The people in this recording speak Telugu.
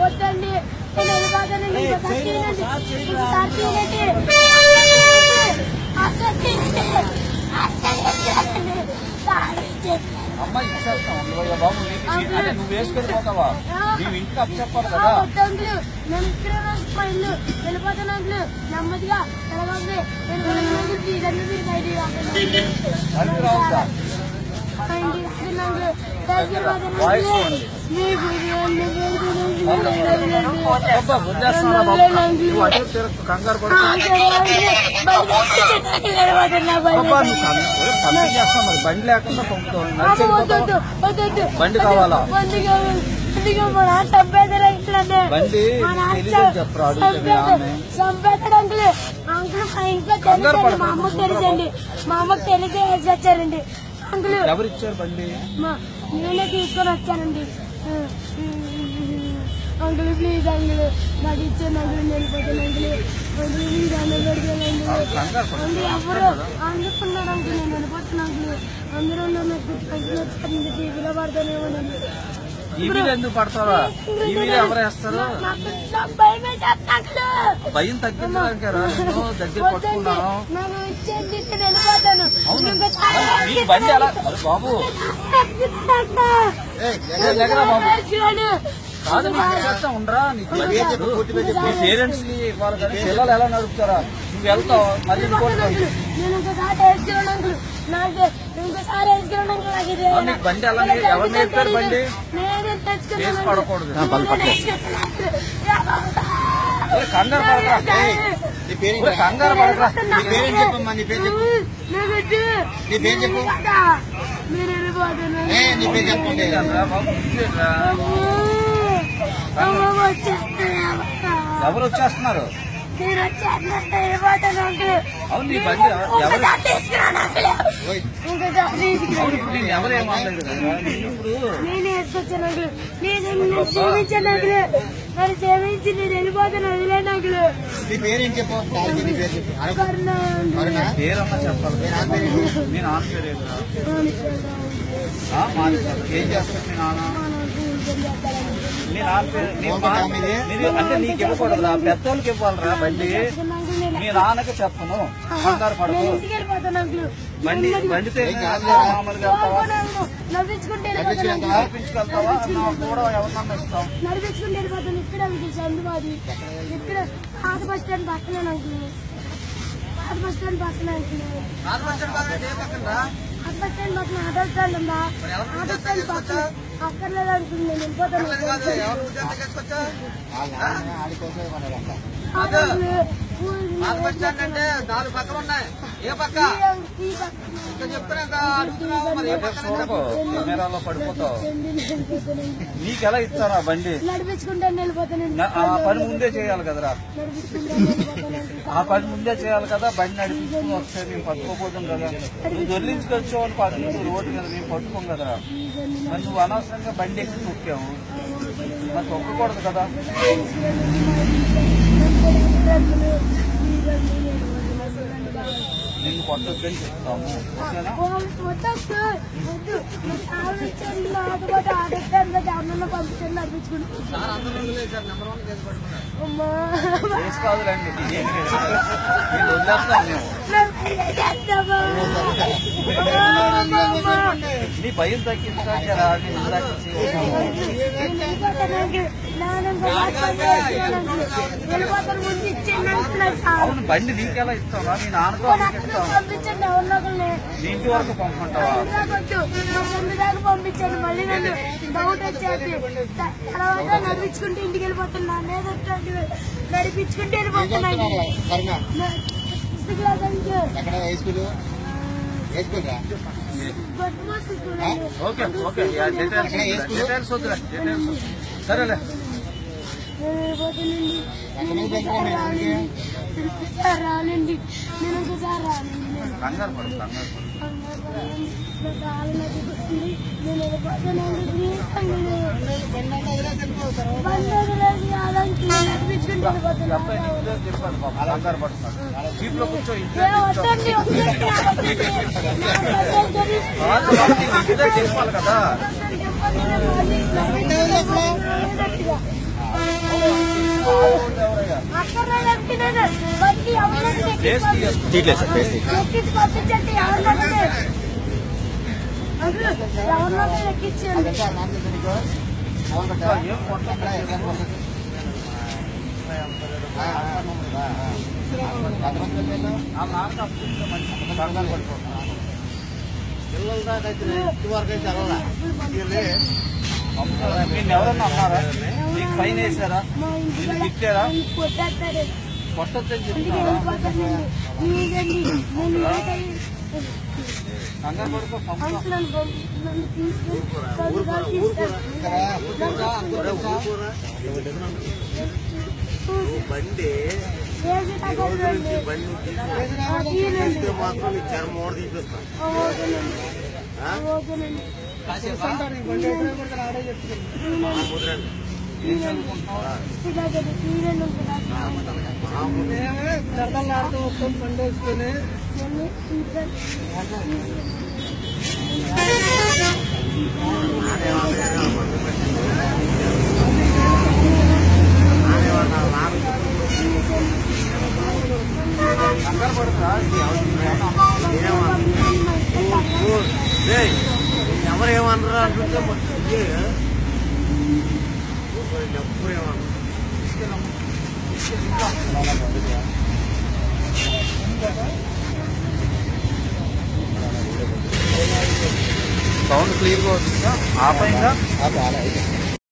వద్దండి. అమ్మాయి ఇచ్చేస్తాం. బాబు నీకు నువ్వు వేసుకొని పోతావా నీవు చెప్పాలి కదా. నేను ఇక్కడ నెమ్మదిగా. నేను వెళ్ళిపోతాను. కంగారు పంపిణీ మరి. బండి లేకుండా కావాలా? బండి కావాలి. బండి కావాలి. మా నాన్న చంపేస్తాడు ఇట్లనే. బండి మా నాన్న తెలీదని చెప్పరా, అడిగితే మీ చంపేస్తాడు. నాన్నే. చంపేస్తాడు అంకుల్. అంకుల్ మా ఇంట్లో కంగారు. మా అమ్మకు తెలుసండి. మా అమ్మకు తెలిసి వచ్చారండి. అంకుల్ ఎవరు ఇచ్చారు బండి? నేనే తీసుకొని వచ్చానండి. అంకుల్ ప్లీజ్ అంకుల్ నాకు ఇచ్చాను అంకుల్ నేను వెళ్ళిపోతాను అంకుల్. అంకుల్ ప్లీజ్ అన్నం పెడతాను అంకుల్. ఎవరు అందుకున్నారు అంకుల్? నేను వెళ్ళిపోతున్నాను అంకుల్. అందరూ నన్ను టీవీలో టీవీలో ఎందుకు పడతారా? టీవీలో ఎవరు వేస్తారు? భయం తగ్గించడానికి దగ్గర పట్టుకున్నాను. అవును. బండి ఎలా? బాబు. లేకరా బాబు. కాదు నీకు ఉండరా. నీకు. మీ పేరెంట్స్కి కానీ పిల్లలు ఎలా నడుపుతారా? నువ్వు వెళ్తావు? మళ్ళీ బండి ఎవరు నేర్పారు బండి? కేసు. పడకూడదు. కంగారు పడకరా నీ కంగారు పడకరా చెప్పమ్మా పేరు చెప్పు పేరు చెప్పు. పేరు చెప్పండి ఎవరు వచ్చేస్తున్నారు? మీరు వచ్చేస్తాను వెళ్ళిపోతాను అంకుల్ అవును నీ బండి ఎవరు? ఇంకోసారి తీసుకురాను అంకుల్ ఓయ్. ఇంకోసారి తీసుకురాను నేను నేను నేను వేసుకొచ్చాను అంకుల్ నేను నన్ను క్షమించాను అంకుల్ నన్ను క్షమించి నేను వెళ్ళిపోతాను వదిలేను అంకుల్ నీ పేరేంటి చెప్పు? నీ పేరు చెప్పు. కరుణ అంకుల్. అరుణా పేరన్నా చెప్పాలి. మీ నాన్న పేరు ఏంటి? మీ నాన్న పేరు ఏంట్రా? అవును, ఆ, మాది సార్. ఏం చేస్తారు మీ నాన్న? అంటే నీకు ఇవ్వకూడదురా పెద్దోళ్ళకి ఇవ్వాలిరా బండి. మీ నాన్నకి చెప్పను. కంగారు అంకుల్. బండి. బండితో మామూలుగా. నడిపించుకెళ్తావా కూడా ఇస్తాం నడిపించుకుంటే ఇక్కడ పాత బస్ స్టాండ్ పక్కనే అంకుల్. పాత బస్ స్టాండ్ పక్కనే పాత బస్ స్టాండ్ పక్కన ఆటో స్టాండ్ ఉందా? ఆటో స్టాండ్ పక్కన అక్కర్లేదు నేను వెళ్ళిపోతాను అంటే నాలుగు పక్కలు ఉన్నాయి. ఏ పక్క? కెమెరాలో పడిపోతావు. ఇస్తారా బండి? నడిపించుకుంటాను వెళ్ళిపోతానండి నా- ఆ పని ముందే చేయాలి కదరా. ఆ పని ముందే చేయాలి కదా బండి నడిపించుకుని వస్తే మేము పట్టుకోపోతాం కదా. నువ్వు దొర్లించుకొచ్చావు అని పది రోడ్డు మీద మేము పట్టుకోం కదా మరి నువ్వు అనవసరంగా బండి ఎక్కి తొక్కావు. మరి తొక్కకూడదు కదా. నిన్ను కొట్టొద్దని చెప్తాము ఓకేనా? పంపించండి కేసు కాదులేండి నేను వదిలేస్తాను నీ భయం తగ్గించడానికి అవును బండి నీకెలా ఇస్తావా? నాన్నకో పంపించండి ఎవరినొకరిని నీ ఇంటి వరకు పంపమంటావా దాకా పంపించండి మళ్ళీ నన్ను డౌట్ వచ్చేది. తర్వాత నడిపించుకుంటే ఇంటికి వెళ్ళిపోతున్నా లేదా నడిపించుకుంటే వెళ్ళిపోతున్నాను ఓకే డీటెయిల్స్ డీటెయిల్స్. సరేలే. రానండి నేను ఇంకోసారి రానండి కంగారు పడు కంగారు కంగారు జీప్లో కూర్చో. ఇంట్లో. కాదు. తీయట్లేదు సార్ పేస్ట్ పంపించండి ఎవరినొకటి ఎక్కించండి ఆ, ఆ, నాన్న అప్పుడు మంచి కంగారు పడిపోతున్నారు. పిల్లల దాకా అయితే ఇటువరకు అయితే వెళ్ళాలా? నిన్ను ఎవరన్నా అన్నారా? నీకు ఫైన్ వేసారా? నిన్ను తిట్టారా? కొట్టొద్దని చెప్తున్నారా? నేను కంగారు పడుకో పంపుతాం అంకులను నన్ను తీసుకుని చదువుగా తీసుకెళ్ళి ఇక్కడ కూర్చోరా, అందరూ కూర్చోరా. బండి చేసి ఎవరు ఏమన్నారా సౌండ్ క్లియర్గా వస్తుందా ఆపైందా ఆ, అయితే.